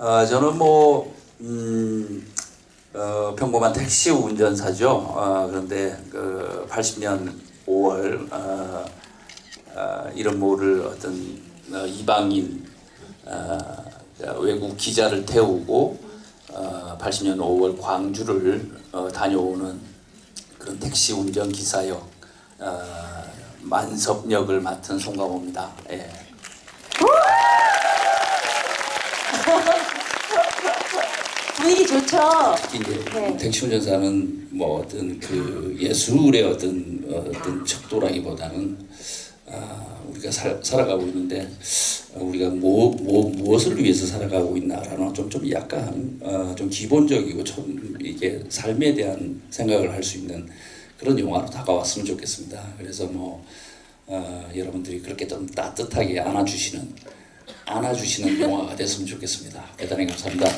어, 저는 뭐 음, 어, 평범한 택시 운전사죠. 어, 그런데 그 80년 5월 어, 어, 이런 모를 어떤 어, 이방인 어, 외국 기자를 태우고 어, 80년 5월 광주를 어, 다녀오는 그런 택시 운전 기사역 어, 만섭역을 맡은 송강호입니다. 예. 분위기 좋죠? 이제 네. 택시 운전사는 뭐 어떤 그 예술의 어떤 어떤 척도라기보다는 아, 우리가 살, 살아가고 있는데 어, 우리가 뭐, 뭐 무엇을 위해서 살아가고 있나라는 좀 좀 약간 어, 좀 기본적이고 좀 이게 삶에 대한 생각을 할 수 있는 그런 영화로 다가왔으면 좋겠습니다. 그래서 뭐 어, 여러분들이 그렇게 좀 따뜻하게 안아주시는 안아주시는 영화가 됐으면 좋겠습니다. 대단히 감사합니다.